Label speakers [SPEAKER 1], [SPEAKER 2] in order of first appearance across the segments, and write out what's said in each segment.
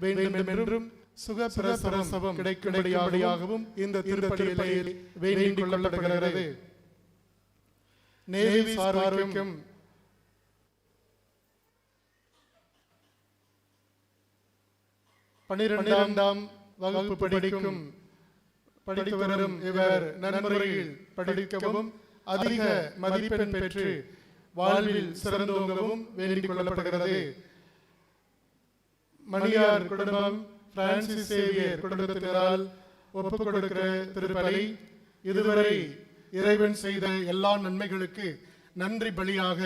[SPEAKER 1] வேண்டும் என்றும் சுகப்பிரசவம் கிடைக்கும்படியாகவும் இந்த திருப்பலியில் வேண்டிக் கொள்ளப்படுகிறது நேவி சார்வார்க்கும் பனிரெண்டாம் வகுப்பு படிக்கும் படித்து வரும் இவர் நன்முறையில் படிக்கவும் அதிக மதிப்பெண் பெற்று வாழ்வில் சிறந்தோங்கவும் வேண்டிக் கொள்ளப்படுகிறது மணியார் குடும்பம் பிரான்சிஸ் சேவியர் குடும்பத்தினரால் ஒப்புக் கொடுக்கிற திருப்பலி இதுவரை இறைவன் செய்த எல்லா நன்மைகளுக்கு நன்றி பலியாக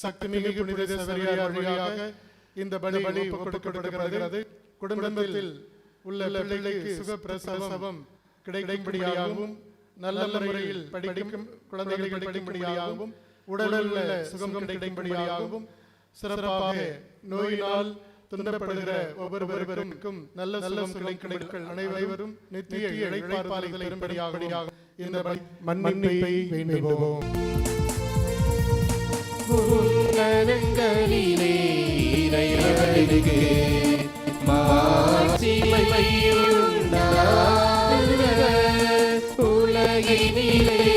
[SPEAKER 1] சக்திமிகு புனித செவரியார் வழியாக இந்த பலி பலி கொடுக்கப்படுகிறது குடும்பத்தில் உள்ள பிள்ளைகளுக்கு சுகப்பிரசவம் கிடைக்கும்படியாகவும் நல்ல முறையில் படிக்கும் குழந்தைகள் படிக்கும்படியாகவும் உடலில் சுகம் கிடைக்கும்படியாகவும் சிறப்பாக நோயினால் துன்பப்படுகிற ஒவ்வொருவருக்கும் நல்ல சுகம் கிடைக்கும் அனைவரும் நித்திய இழைப்பாறுதலை பெறும்படியாக இந்த மன்னிப்பை வேண்டுவோம்
[SPEAKER 2] உன்னதங்களிலே இறைவனுக்கு. உலகினிலே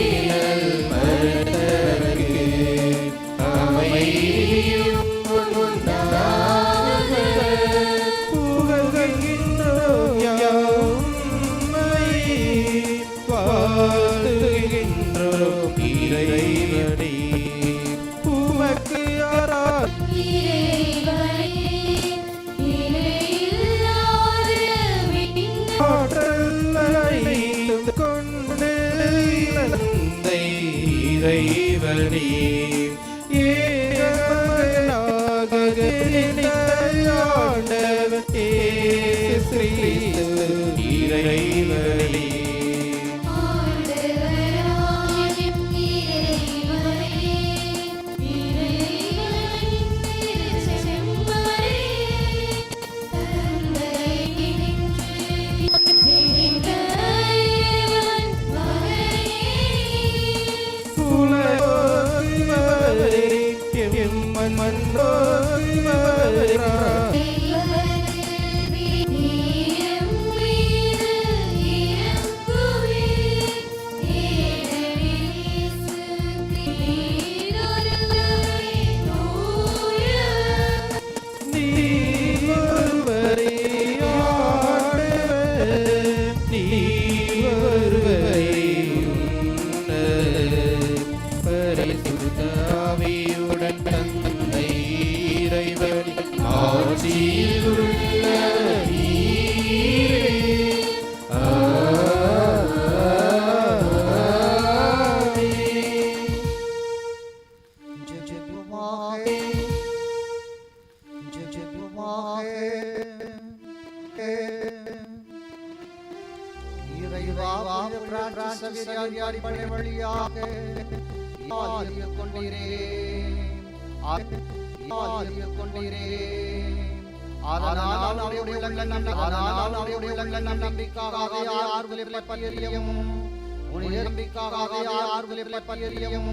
[SPEAKER 3] உன்னுடைய ஆறுதலை பரியறியும்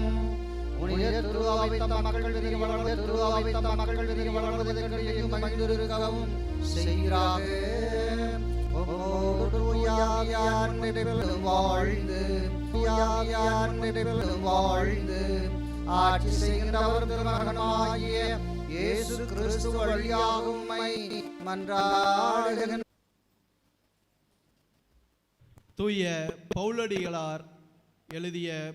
[SPEAKER 3] உன்னுடைய திருவாவை மக்கள் விதி வளர்ந்து திருவாவை மக்கள் விதி வளர்வதற்கையும் மகிழ்ந்திருக்கவும் செய்கிறாக வாழ்ந்து வாழ்ந்து ஆட்சி செய்கின்றவர் திருமகனாகிய இயேசு கிறிஸ்து வழியாகும் மன்றாடுகின்ற
[SPEAKER 4] தூய பௌலடிகளார் எழுதிய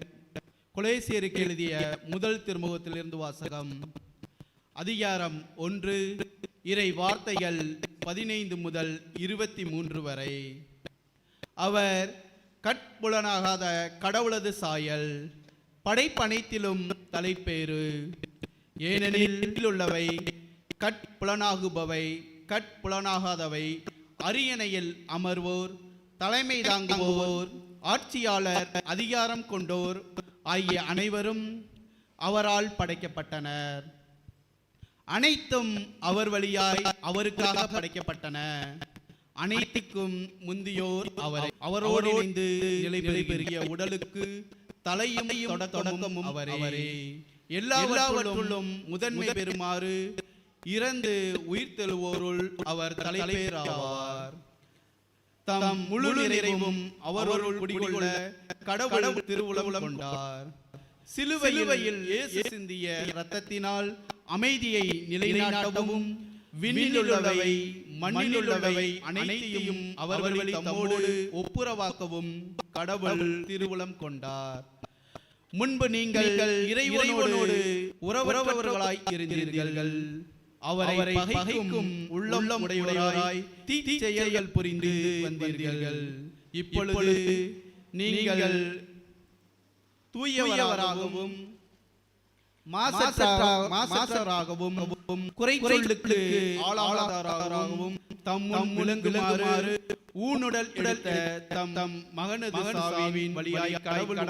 [SPEAKER 4] கொலேசியருக்கு எழுதிய முதல் திருமுகத்திலிருந்து வாசகம். அதிகாரம் ஒன்று இறை வார்த்தைகள் பதினைந்து முதல் இருபத்தி மூன்று வரை. அவர் கட்புலனாகாத கடவுளது சாயல் படைப்பனைத்திலும் தலைப்பேறு. ஏனெனில் உள்ளவை கட்புலனாகுபவை கட்புலனாகாதவை அரியணையில் அமர்வோர் தலைமை தாங்குவோர் ஆட்சியாளர் அதிகாரம் கொண்டோர் ஆகிய அனைவரும் அவரால் படைக்கப்பட்டனர். அனைத்தும் அவர் வழியாய் அவருக்காக படைக்கப்பட்டன. அனைத்துக்கும் முந்தியோர் அவரை. அவரோடு இணைந்து நிலை பெருகிய உடலுக்கு தலையும் தொடக்கமும் அவரே. எல்லாவற்றுள்ளும் முதன்மை பெறுமாறு
[SPEAKER 2] இறந்து உயிர் தெழுவோருள் அவர் தலைப்பேராவார் தம் முழு நிறைவும் அவருள் குடிகொள்ள கடவுள் திருவுளம் கொண்டார். சிலுவையில் இயேசு சிந்திய இரத்தத்தினால் அமைதியை நிலைநாட்டவும் விண்ணிலுள்ளவை மண்ணிலுள்ளவை அனைத்தையும் அவர் வழி தம்மோடு ஒப்புரவாக்கவும் கடவுள் திருவுளம் கொண்டார். முன்பு நீங்கள் இறைவனோடு உறவரவர்களாய் இருந்தீர்கள். அவரை பகைக்கும் உள்ளம் உடையவராய் தீ செயல்கள் புரிந்து வந்தீர்கள். இப்பொழுது நீங்கள் தூயவராகவும் சொல்லுக்கு ஆளாதாராகவும் தம்மும் முழங்குமாறு ஊனுடல் எடுத்த தம் தம் மகனது சாவின் வழியாய் கடவுள்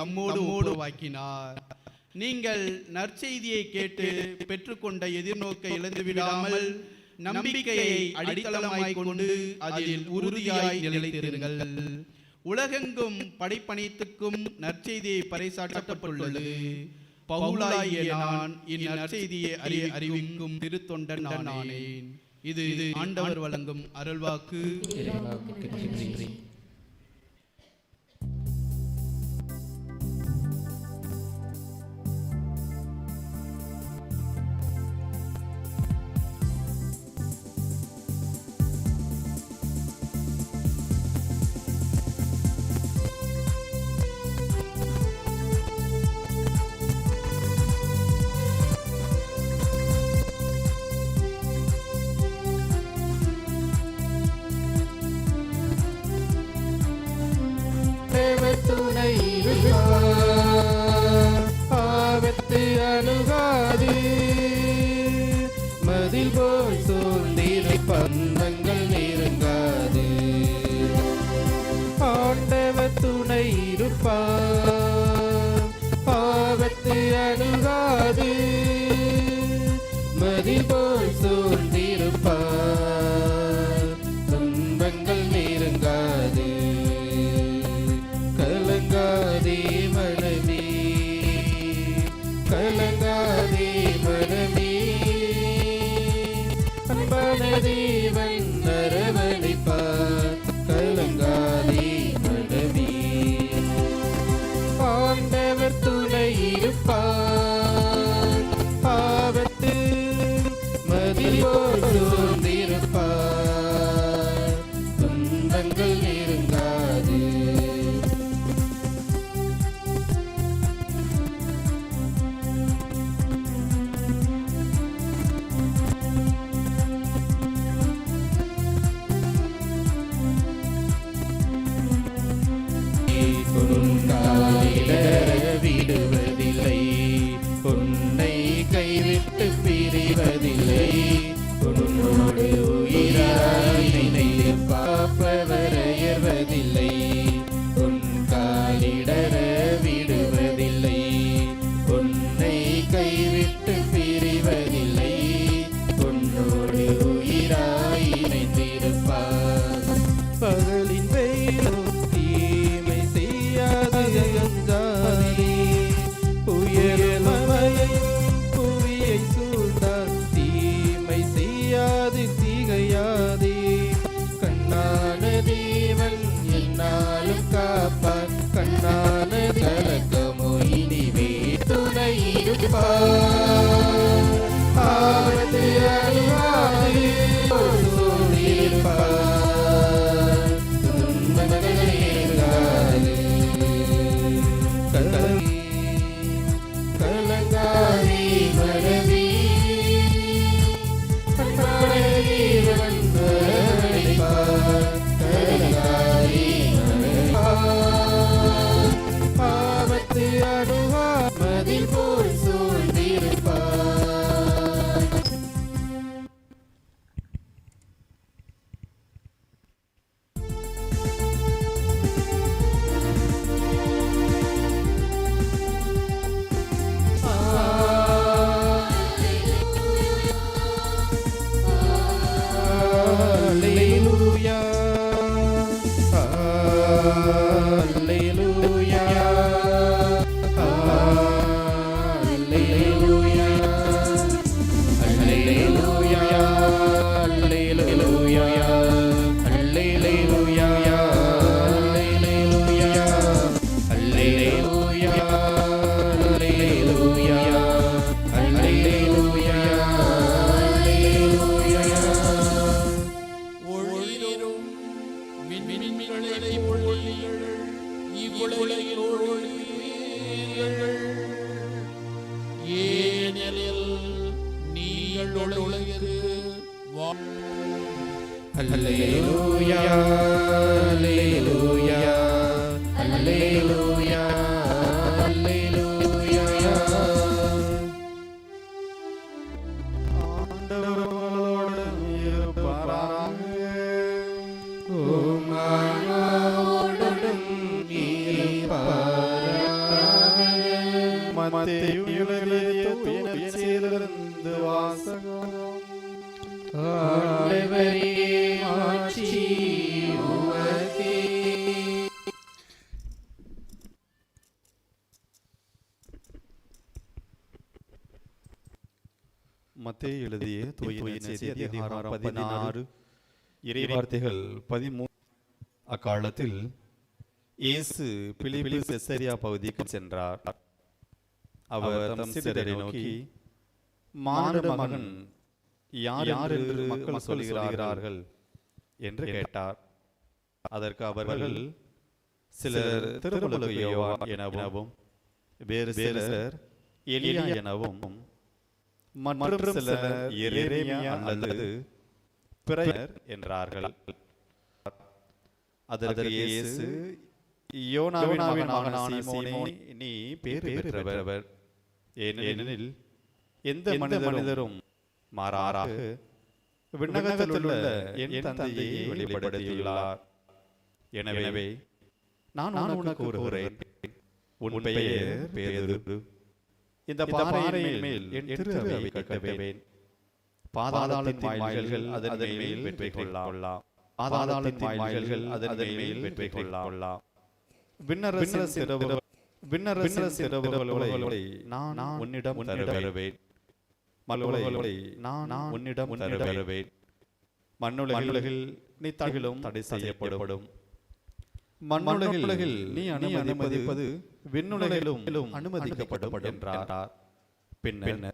[SPEAKER 2] தம்மோடு உருவாக்கினார். நீங்கள் நற்செய்தியை கேட்டு பெற்றுக்கொண்ட எதிர்நோக்கை இழந்து விடாமல் நம்பிக்கையை அடித்தளமாய் கொண்டு அதில் உறுதியாய் நிலைத்திருங்கள். உலகெங்கும் படைப்பனைத்துக்கும் நற்செய்தியை பறைசாற்றப்பட்டுள்ளது. பவுலாகிய நான் இந்நற்செய்தியை அறி அறிவிக்கும் திருத்தொண்டன் நானேன் இது இது ஆண்டவர் வழங்கும் அருள்வாக்கு.
[SPEAKER 5] மத்தேயு எழுதிய தூய நற்செய்தியிலிருந்து வாசகம். மத்தேயு எழுதிய தூய அதிகாரம் பதினாறு. இறைவார்த்தைகள் பதிமூ அக்காலத்தில் இயேசு பிலிப்பி செசரியா பகுதிக்கு சென்றார். அவர் தம் சீடரை நோக்கி மானிட மகன் யார் யார் என்று மக்கள் சொல்கிறார்கள்? என்று கேட்டார். அதற்கு அவர்கள் சிலர் திருமுழுக்கு யோவான் எனவும் வேறு சிலர் எலியா எனவும் மற்றும் சிலர் எரேமியா அல்லது பிறையர் என்றார்கள். அதற்கு இயேசு யோனாவின் மகனான சீமோனே நீ பேர் பெற்றவர். ஏனெனில் எந்த மனிதரும் மாறாராக விண்ணகத்தில் உள்ள என் தந்தையை வெளிப்படுத்தியுள்ளார். எனவே நான் உனக்கு கூறுகிறேன். உன் பெயர் பேதுரு. இந்த பாறையின் மேல் என் திரு அவையை கட்டுவேன் பாதாளத்தின் வாயில்கள் அதன் மேல் வெற்றி கொள்ளலாம். பாதாளத்தின் வாயில்கள் அதன் மேல் வெற்றி கொள்ளலாம். விண்ணரசு சிறவு விண்ணரசு சிறவுகளை நான் உன்னிடம் தருவேன். மல்லுலகளை நான் உன்னிடம் தருவேன். மண்ணுலகில் நீ தகிலும் தடை செய்யப்படும். மண்ணுலகில் நீ அனுமதிப்பது விண்ணுலகிலும் அனுமதிக்கப்படும் என்றார். பின்னர்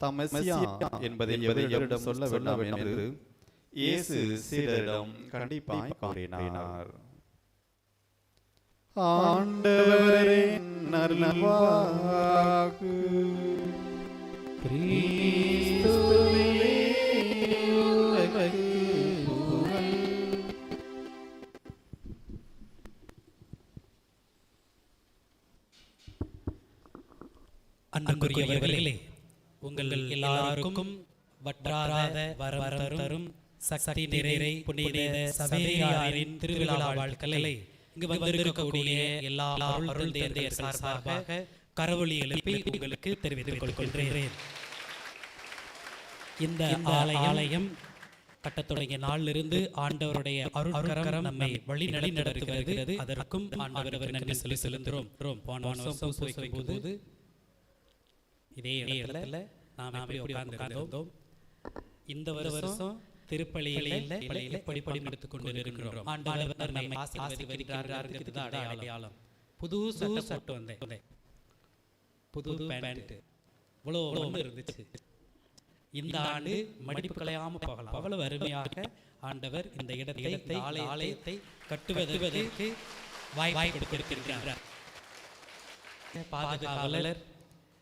[SPEAKER 5] தமசியா என்பதை எவரிடம் சொல்ல வேண்டாம் என்று இயேசு சீடரிடம் கண்டிப்பாய் கூறினார். ஆண்டவரின் நல்வாக்கு.
[SPEAKER 6] அன்புக்குரியவர்களே உங்கள் எல்லாருக்கும் வற்றாத வரம் தரும் சக்தி நிறை புனித சபையாரின் திருவிழா வாழ்க்கலை இங்கு வந்திருக்கக்கூடிய எல்லா அருள் தேர்தல் சார்பாக கரவொலி எழுப்பி உங்களுக்கு தெரிவித்துக் கொள்கின்றேன் இந்த ஆலயம் கட்டத் தொடங்கிய நாளிலிருந்து ஆண்டவருடைய அருள்கரம் நம்மை வழி நடத்தி வருகிறது அதற்கும் ஆண்டவர் நன்றி சொல்லி செலுத்துகிறோம். போன வருஷம் பூசை வைக்கும் போது இதே இடத்துல நாம் எப்படி உட்கார்ந்திருந்தோம்? இந்த வருஷம் திருப்பலியில எப்படி படி எடுத்துக் கொண்டு இருக்கிறோம் ஆண்டவர் நம்மை ஆசீர்வதிக்கிறார்கள் அடையாளம். புது சட்டை போட்டு வந்தேன். புது பேண்ட் இவ்வளோ ஒன்று இருந்துச்சு. இந்த ஆண்டு மடிப்பு கலையாம போகலாம். அவ்வளவு அருமையாக ஆண்டவர் இந்த இடத்தை ஆலயத்தை கட்டுவதற்கு வாய் வாய் கொடுத்திருக்கிறார். பாதுகாவலர்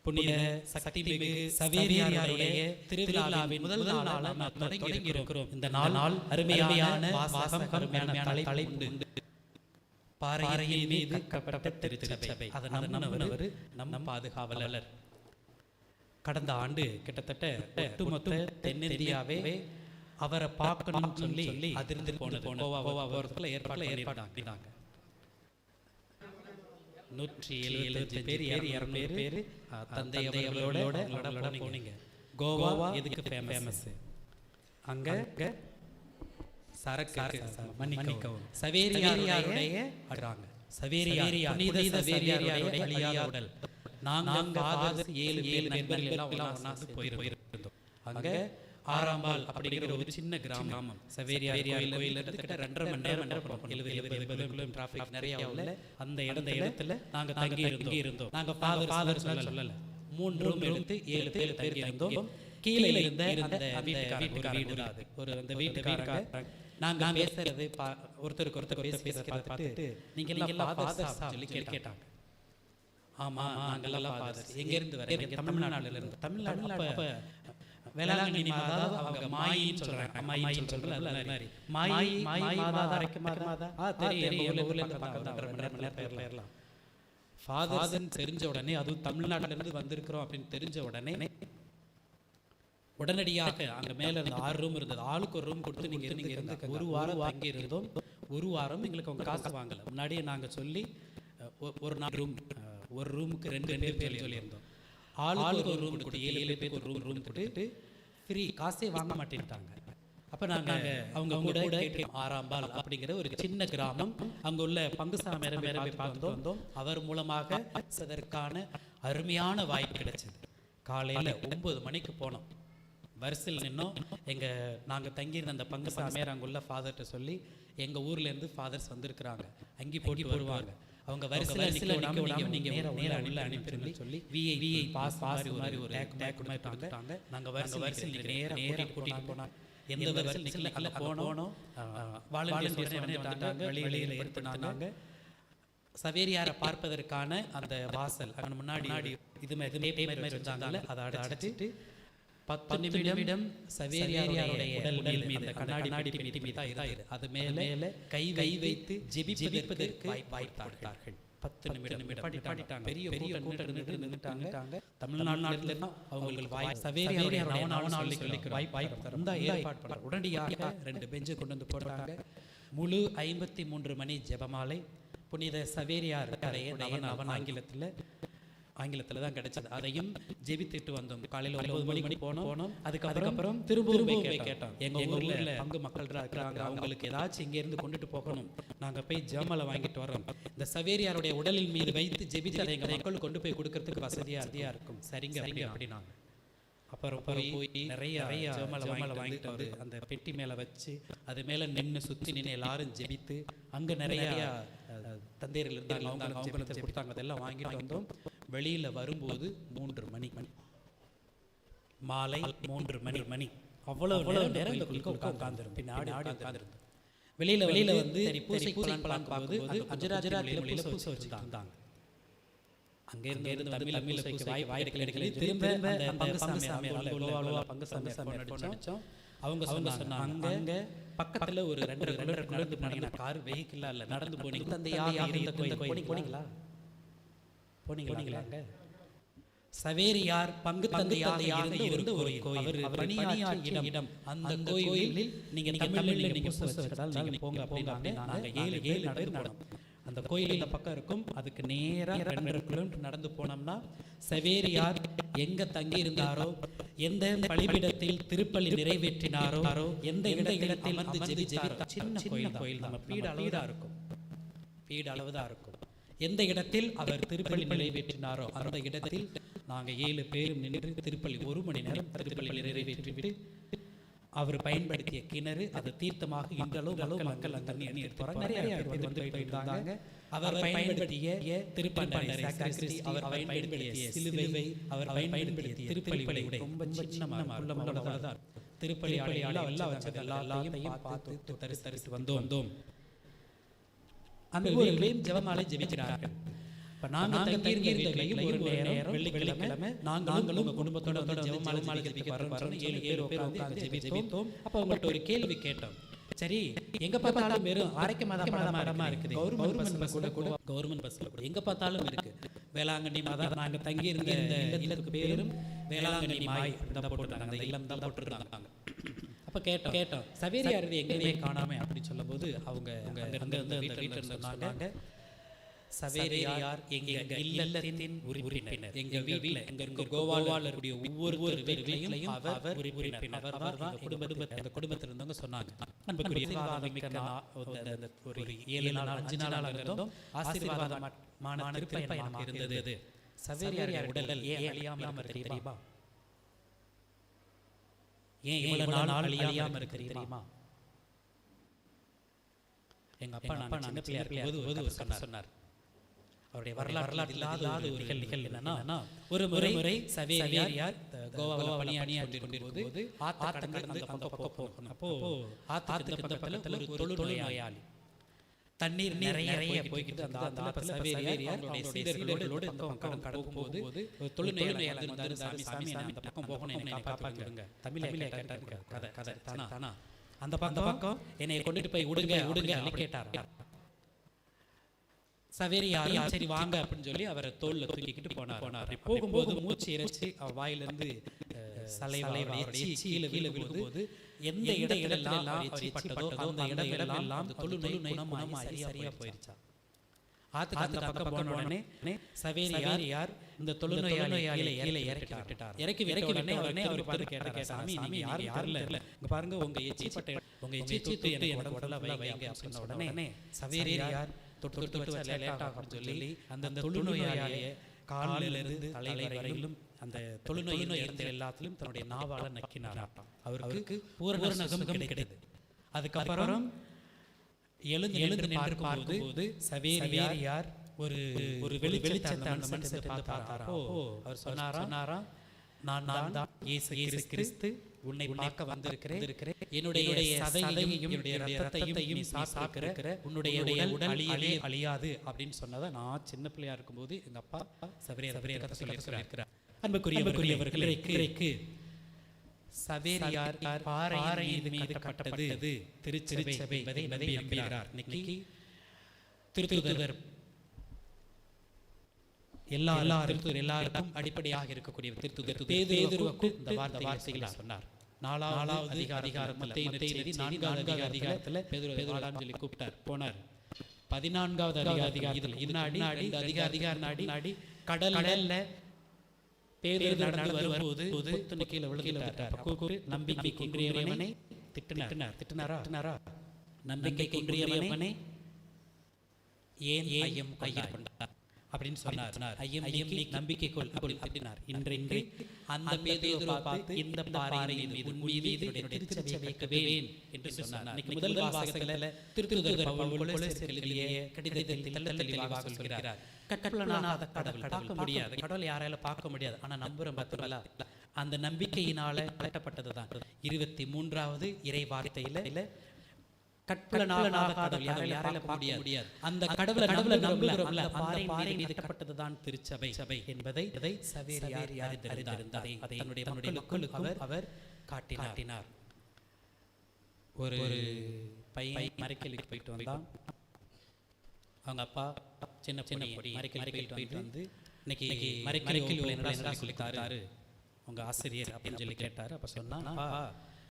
[SPEAKER 6] புனித சக்தி மிகு சவேரியாருடைய திருவிழாவின் முதல் நாள் நாம் தொடங்கி இருக்கிறோம் இந்த நாள் நாள் அருமையான வாசகம் அருமையான தலைப்பு உண்டு. பாறையின் மீது கட்டப்பட்ட திருச்சபை. அதன் நம் நம் பாதுகாவலர். கடந்த ஆண்டு கிட்டத்தட்ட ஒட்டுமொத்த தென்னிந்தியாவே அவரை பார்க்கணும்னு சொல்லி அதிர்ந்து போனது. கோவா கோவா ஏற்பாடு ஏற்பாடாங்க நூற்றி எழுபத்தஞ்சு பேர் இரநூறு பேர் தந்தை அவர்களோட அவங்களோட போனீங்க. கோவா எதுக்கு ஃபேமஸ் அங்க சரக்கு மன்னிக்கவும். சவேரியாருடைய அடுறாங்க சவேரியா புனித சவேரியாருடைய அழியா உடல். நாங்கள் பாத ஏழு ஏழு நண்பர்கள் எல்லாம் போயிருந்தோம். அங்க ஆறாம்பால் அப்படிங்கிற ஒரு சின்ன கிராமம். சவேரியா கோயில் இருந்து கிட்ட ரெண்டரை மணி நேரம் எழுபது எழுபது கிலோமீட்டர் டிராஃபிக் நிறைய உள்ள அந்த இடத்த இடத்துல நாங்க தங்கி இருந்தோம். இருந்தோம் நாங்க ஃபாதர் ஃபாதர் சொல்ல சொல்லல. மூன்று ரூம் எடுத்து ஏழு பேர் இருந்தோம் கீழே இருந்த அந்த வீட்டுக்கார வீடு ஒரு அந்த வீட்டுக்காரங்க நாங்க பேசுறது ஒருத்தருக்கு ஒருத்தர் பேசி பேச பார்த்துட்டு நீங்க எல்லாம் ஃபாதர் சொல்லி கேட்டாங்க. ஆமா நாங்கெல்லாம் ஃபாதர் எங்க இருந்து வரீங்க தமிழ்நாடுல இருந்து. தமிழ்நாடு அப்ப வேளாங்கண்ணி மாதா அவங்க மாயின்னு சொல்றாங்க. அம்மாயின்னு சொல்றாங்க அது மாதிரி. மாயி மாயி மாதா அரைக்க மாதா? ஆ தெரியும் எங்க ஊர்ல இருந்து பக்கத்துல ஒரு மணி நேரம் பேர் பேர்லாம். ஃபாதர்ஸ் தெரிஞ்ச உடனே அதுவும் தமிழ்நாட்டுல இருந்து வந்திருக்கிறோம் அப்படின்னு தெரிஞ்ச உடனே உடனடியாக அங்க மேல இருந்த ஆறு ரூம் இருந்தது. ஆளுக்கு ஒரு ரூம் கொடுத்து நீங்க இருந்து இருந்து ஒரு வாரம் தங்கி இருந்தோம். ஒரு வாரம் எங்களுக்கு அவங்க காசு வாங்கல. முன்னாடியே நாங்க சொல்லி ஒரு நாள் ரூம் ஒரு ரூமுக்கு ரெண்டு பேர் பேர் சொல்லியிருந்தோம் ஆளுக்கு ஒரு ரூம் கொடுத்து ஏழு ஏழு பேருக்கு ஒரு ரூம் ரூம் கொடுத்து ஃப்ரீ காசே வாங்க மாட்டேன்ட்டாங்க. அப்ப நாங்க அவங்க கூட ஆறாம்பால் அப்படிங்கிற ஒரு சின்ன கிராமம் அங்க உள்ள பங்குசாமி போய் பார்த்து வந்தோம். அவர் மூலமாக அதற்கான அருமையான வாய்ப்பு கிடைச்சது. காலையில ஒன்பது மணிக்கு போனோம். வரிசையில் நின்னோம். எங்க நாங்க தங்கியிருந்த அந்த பங்கு சாமியார் அங்க உள்ள ஃபாதர்கிட்ட சொல்லி எங்க ஊர்ல இருந்து ஃபாதர்ஸ் வந்திருக்கிறாங்க. அங்கி போட்டி வருவாங்க. அவங்க வரிசையில் நிக்க விடாம நீங்க நீங்க நேரா நேரா உள்ள அனுப்பிருந்து சொல்லி விஐ விஐ பாஸ் பாஸ் மாதிரி ஒரு டேக் டேக் மாதிரி கொடுத்தாங்க நாங்க வரிசை வரிசையில் நேரா நேரா கூட்டிட்டு போனாங்க எந்த வரிசையில் நிக்கல அல்ல போனோம். வாலண்டியர்ஸ் வந்துட்டாங்க வெளியில ஏற்படுத்தினாங்க சவேரியாரை பார்ப்பதற்கான அந்த வாசல் அங்க முன்னாடி இது மாதிரி டேப் மாதிரி வச்சாங்கல்ல அதை அடைச்சிட்டு பத்து நிமிடம் சவேரியாருடைய உடல் மீது அந்த கண்ணாடி பெட்டி மீது அது மேல கை கை வைத்து ஜெபிப்பதற்கு வாய்ப்பார்கள் பத்து நிமிடம் நிமிடம். பாடிட்டாங்க பெரிய பெரிய கூட்டம் நின்று நின்னுட்டாங்க தமிழ்நாட்டுல இருந்து அவங்களுக்கு வாய் சவேரியாருடைய நவநாள் சொல்லிக்கிற வாய்ப்பு வாய்ப்பு தந்தா ஏற்பாடு உடனடியாக ரெண்டு பெஞ்சு கொண்டு வந்து போட்டாங்க. முழு ஐம்பத்தி மூன்று மணி ஜெபமாலை. புனித சவேரியார் அவன் ஆங்கிலத்தில் ஆங்கிலத்தில் தான் கிடைச்சது. அதையும் ஜெபித்துட்டு வந்தோம். காலையில் ஒன்பது மணிக்கு போனோம். போனோம். அதுக்கப்புறம் திரும்பவும் போய் கேட்டோம். எங்க ஊர்ல பங்கு மக்கள் இருக்கிறாங்க. அவங்களுக்கு ஏதாச்சும் இங்க இருந்து கொண்டுட்டு போகணும். நாங்க போய் ஜெபமலை வாங்கிட்டு வரோம் இந்த சவேரியாருடைய உடலின் மீது வைத்து ஜெபிச்சு அதை மக்கள் கொண்டு போய் கொடுக்கறதுக்கு வசதியா வசதியா இருக்கும். சரிங்க சரிங்க. அப்படின்னாங்க அப்புறம் போய் நிறைய நிறைய வாங்கி வாங்கிட்டு வந்து அந்த பெட்டி மேல வச்சு அது மேல நின்னு சுத்தி நின்று எல்லாரும் ஜெபித்து அங்க நிறைய தந்தையர்கள் இருந்தாங்க. அவங்க அவங்களுக்கு கொடுத்தாங்க. அதெல்லாம் வாங்கிட்டு வந்தோம். வெளியில வரும்போது மூன்று மணி மாலை மூன்று மணி மணி. அவ்வளவு அவ்வளவு நேரம் இந்த குளிக்க உட்கார்ந்துரும் பின்னாடி உட்கார்ந்துருந்தோம். வெளியில வெளியில வந்து பூசை பூசை பார்க்கும்போது குஜராஜராஜில பூசை வச்சுட்டாங்க அங்க இருந்து இருந்து தமிழ் தமிழ் பூசைக்கு வாய் வாய் கிடைக்கல திரும்ப அந்த பங்கு சாமி கோவாலோவா பங்கு சாமி அடிச்சோம். அவங்க அவங்க சொன்னாங்க அங்க பக்கத்துல ஒரு ரெண்டு ரெண்டு நடந்து போனீங்கன்னா கார் வெஹிக்கிள் இல்ல நடந்து போனீங்க இருந்த கோயில் போனீங்களா? போனீங்களா அங்க சவேரியார் பங்கு தந்தையாக இருந்த ஒரு கோயில். அவர் பணியாற்றிய இடம். அந்த கோயிலில் நீங்க தமிழ்ல நீங்க பூசை வச்சிருந்தால் நீங்க போங்க அப்படின்னாங்க. நாங்க ஏழு ஏழு பேர் நடந்தோம் அந்த கோயில் இந்த பக்கம் இருக்கும். அதுக்கு நேரா ரெண்டரை கிலோமீட்டர் நடந்து போனோம்னா சவேரியார் எங்க தங்கி இருந்தாரோ எந்த பலிபீடத்தில் திருப்பலி நிறைவேற்றினாரோ எந்த எந்த இடத்தில் அமர்ந்து சின்ன கோயில் கோயில் நம்ம பீட அளவுதான் இருக்கும். பீட அளவுதான் இருக்கும். எந்த இடத்தில் அவர் திருப்பலி நிறைவேற்றினாரோ அந்த இடத்தில் நாங்கள் ஏழு பேரும் நின்று திருப்பலி ஒரு மணி நேரம் திருப்பலி நிறைவேற்றிவிட்டு அவர் பயன்படுத்திய கிணறு அது தீர்த்தமாக இன்றளவு அளவு மக்கள் அந்த தண்ணி அணி எடுத்து நிறைய பேர் வந்து போயிருந்தாங்க. அவர் பயன்படுத்திய திருப்பண்டரை அவர் பயன்படுத்திய சிலுவை அவர் பயன்படுத்திய திருப்பலி உடை ரொம்ப சின்னமாக உள்ளதாக திருப்பலி ஆடையால எல்லாம் வச்சது எல்லாத்தையும் பார்த்து தரிசி தரிசி வந்தோம் வந்தோம். அந்த ஊரிலையும் ஜெபமாலை ஜெபிக்கிறார்கள். இப்ப நாங்க தங்கியிருந்த ஒரு நேரம் வெள்ளிக்கிழமை நாங்களும் குடும்பத்தோட ஜெபமாலை மாலை ஜெபிக்க வரோம் ஏழு ஏழு பேர் உட்கார்ந்து ஜெபித்தோம். அப்ப உங்கள்ட்ட ஒரு கேள்வி கேட்டோம். சரி எங்க பார்த்தாலும் வெறும் அரைக்க மாதா மதமா இருக்குது. கவர்மெண்ட் பஸ்ல கூட கூட கவர்மெண்ட் பஸ்ல கூட. எங்க பார்த்தாலும் இருக்கு வேளாங்கண்ணி மாதா நாங்க தங்கி இருந்த இந்த இல்லத்துக்கு பேரும் வேளாங்கண்ணி மாய் தான் போட்டுருக்காங்க அந்த இல்லம் தான் போட்டுருக்காங்க அப்ப கேட்டோம். கேட்டோம். சவேரியார் எங்கேயுமே காணாம அப்படின்னு சொல்லும்போது அவங்க அங்க அங்க வந்து அந்த வீட்டுல சொன்னாங்க. சவேரியார் எங்க இல்லத்தின் உறுப்பினர். எங்க வீட்டுல எங்க எங்க கோவால இருக்கக்கூடிய ஒவ்வொரு ஒரு வீட்லையும் அவர் உறுப்பினர். அவர் தான் குடும்பத்தை அந்த குடும்பத்தில் இருந்தவங்க சொன்னாங்க. அன்புக்குரிய ஒரு ஏழு நாள் அஞ்சு நாள் இருந்தோம். ஆசீர்வாதமான திருப்பயணமாக இருந்தது. சவேரியார் உடல் ஏன் இருக்கு தெரியுமா? ஏன் இவ்வளவு நாள் அழியாம இருக்கு தெரியுமா? எங்க அப்பா நான் சின்ன பிள்ளையா இருக்கும்போது ஒரு சொன்னார். சொன்னார். அவருடைய வரலாறு இல்லாத ஒரு நிகழ் என்னன்னா ஒரு முறை முறை சவேரியார் கோவாவில் பணியாடி கொண்டிருக்கும்போது ஆத்த கடந்து அந்த பக்கம் போகணும். அப்போ ஆத்த பக்கத்துல ஒரு தொழு நோயாளி தண்ணீர் நிறைய போய்கிட்டு அந்த சவேரியார் சீடர்களோடு பக்கம் கடந்து போகும்போது ஒரு தொழுநோயாளர் வந்தாரு சாமி சாமி நான் அந்த பக்கம் போகணும் என்னை காப்பாத்துங்க. தமிழ்ல கேட்டாரு கதை கதை தானா? தானா? அந்த பக்கம் அந்த பக்கம் என்னை கொண்டுட்டு போய் விடுங்க விடுங்க கேட்டார். சவேரியார் சரி வாங்க அப்படின்னு சொல்லி அவரை தோல்ல தூக்கிக்கிட்டு போனார். போனார். போகும்போது மூச்சு இறைச்சி வாயிலிருந்து சலைவாய் வடிச்சு கீழே கீழே விழுகும்போது எந்த இடத்துல எல்லாம் அவர் எச்சிப்பட்டதோ அந்த இடமெல்லாம் அந்த தொழு நோய் குணமாகி சரியா போயிருச்சா? ஆத்துக்கு அந்த பக்கம் போன உடனே சவேரியார் இந்த தொழுநோயாளிகளை இலை இறக்கி விட்டுட்டார். இறக்கி இறக்கி உடனே உடனே அவர் பார்த்து கேட்டார். சாமி நீங்க யாரும் இல்ல இங்க பாருங்க உங்க எச்சிப்பட்ட உங்க எச்சி தூத்து எனக்கு உடம்புல வைங்க அப்படின்னு சொன்ன உடனே சவேரியார் தொட்டு தொட்டு வச்சா லேட் ஆகும் சொல்லி அந்த தொழுநோயாளியை காலில் இருந்து தலை வரையிலும் அந்த தொழுநோயின் இடத்தில் எல்லாத்திலும் தன்னுடைய நாவால நக்கினார் அவருக்கு பூரண சுகம் கிடைத்தது. அதுக்கப்புறம் எழுந்து எழுந்து நின்று பார்க்கும்போது சவேரியார் ஒரு ஒரு வெளிச்சத்தை அந்த மனுஷத்தை பார்த்தாரா? அவர் சொன்னாரா? சொன்னாரா? நான் நான் தான் இயேசு இயேசு கிறிஸ்து உன்னை பார்க்க வந்திருக்கிறேன். என்னுடைய சதையையும் என்னுடைய ரத்தத்தையும் நீ சாப்பிட்டிருக்கிற உன்னுடைய உடல் அழியவே அழியாது அப்படின்னு சொன்னதை நான் சின்ன பிள்ளையா இருக்கும்போது எங்க அப்பா சபரியா சபரியா கதை சொல்லியிருக்கிறார் அன்புக்குரியவர்கள் சவேரியார் பாறை மீது கட்டப்பட்டது. திருச்சபை என்பதை நம்பியிருக்கிறார். இன்னைக்கு திருத்துதர். எல்லா எல்லா திருத்துதர் எல்லாருக்கும் அடிப்படையாக இருக்கக்கூடிய திருத்துதர். பேதுருவுக்கு இந்த வார்த்தை வார்த்தைகளை சொன்னார். நாலாவது அதிகார அதிகாரம் மத்திய நான்காவது அதிகாரத்துல சொல்லி கூப்பிட்டார். போனார். பதினான்காவது அதிகார அதிகாரத்தில் இது நாடி அதிகார அதிகார நாடி நாடி கடல் கடல்ல பேரு நடந்து வரும்போது புத்துன்னு கீழே விழுந்துட்டார். கூப்பிட்டு நம்பிக்கை குன்றியவனை திட்டினார். திட்டினாரா. திட்டினாரா? நம்பிக்கை குன்றியவனை ஏன் ஐயம் ஐயம் கொண்டார் அப்படின்னு சொன்னார். ஐயம் ஐயம் நீ நம்பிக்கை கொள் அப்படி அப்படினார் இன்றைக்கு அந்த பேதுருவை பார்த்து இந்த பாறையின் மீது மீது என்னுடைய கட்டுவேன் என்று சொன்னார். இன்னைக்கு முதல் வாசகத்துல திருத்துதர் பவுல் கொலோசியர் எழுதிய கடிதத்தில் தெளிவாக சொல்கிறார். கட்டப்பலனாத கடவுள் பார்க்க முடியாது. கடவுள் யாரால பார்க்க முடியாது. ஆனா நம்புறோம் பார்த்தீங்களா அந்த நம்பிக்கையினால கட்டப்பட்டதுதான். இருபத்தி மூன்றாவது இறை வார்த்தையில இல்ல கற்பலனாக கடவுள் யாரால யாரால பார்க்க முடியாது. அந்த கடவுளை கடவுளை நம்புகிறோம்ல அந்த பாறை மீது கட்டப்பட்டதுதான் திருச்சபை. சபை என்பதை இதை சவேரியார் அறிந்திருந்தார். அதை தன்னுடைய தன்னுடைய மக்களுக்கு அவர் அவர் காட்டினார். ஒரு பையன் மறைக்கலுக்கு போயிட்டு வந்தான். அவங்க அப்பா சின்ன சின்ன பொடி மறைக்கல் போயிட்டு வந்து இன்னைக்கு மறைக்கல் என்னடா சொல்லி கொடுத்தாரு உங்க ஆசிரியர் அப்படின்னு சொல்லி கேட்டாரு. அப்ப சொன்னா "அப்பா,